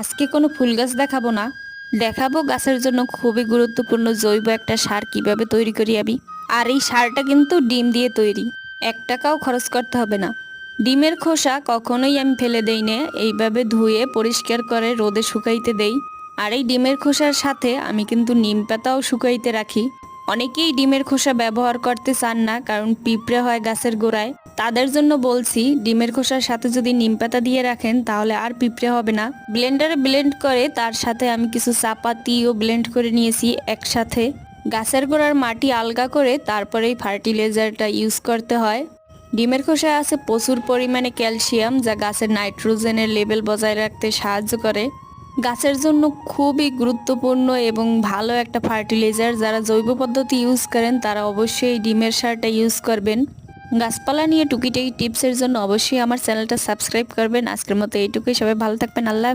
আজকে কোনো ফুল গাছ দেখাবো না। দেখাবো গাছের জন্য খুবই গুরুত্বপূর্ণ জৈব একটা সার কীভাবে তৈরি করি আমি। আর এই সারটা কিন্তু ডিম দিয়ে তৈরি। এক টাকাও খরচ করতে হবে না। ডিমের খোসা কখনোই আমি ফেলে দেই না, এইভাবে ধুয়ে পরিষ্কার করে রোদে শুকাইতে দেই। আর এই ডিমের খোসার সাথে আমি কিন্তু নিম পাতাও শুকাইতে রাখি। অনেকেই ডিমের খোসা ব্যবহার করতে চান না, কারণ পিঁপড়ে হয় গাছের গোড়ায়। তাদের জন্য বলছি, ডিমের খোসার সাথে যদি নিম পাতা দিয়ে রাখেন, তাহলে আর পিঁপড়ে হবে না। ব্লেন্ডারে ব্লেন্ড করে তার সাথে আমি কিছু চাপাতিও ব্লেন্ড করে নিয়েছি একসাথে। গাছের গোড়ার মাটি আলগা করে তারপরেই ফার্টিলাইজারটা ইউজ করতে হয়। ডিমের খোসায় আছে প্রচুর পরিমাণে ক্যালসিয়াম, যা গাছের নাইট্রোজেনের লেভেল বজায় রাখতে সাহায্য করে। গাছের জন্য খুবই গুরুত্বপূর্ণ এবং ভালো একটা ফার্টিলাইজার। যারা জৈব পদ্ধতি ইউজ করেন, তারা অবশ্যই ডিমের সারটা ইউজ করবেন। গাছপালা নিয়ে টুকিটাকি টিপসের জন্য অবশ্যই আমার চ্যানেলটা সাবস্ক্রাইব করবেন। আজকের মতো এইটুকুই। সবাই ভালো থাকবেন। আল্লাহ।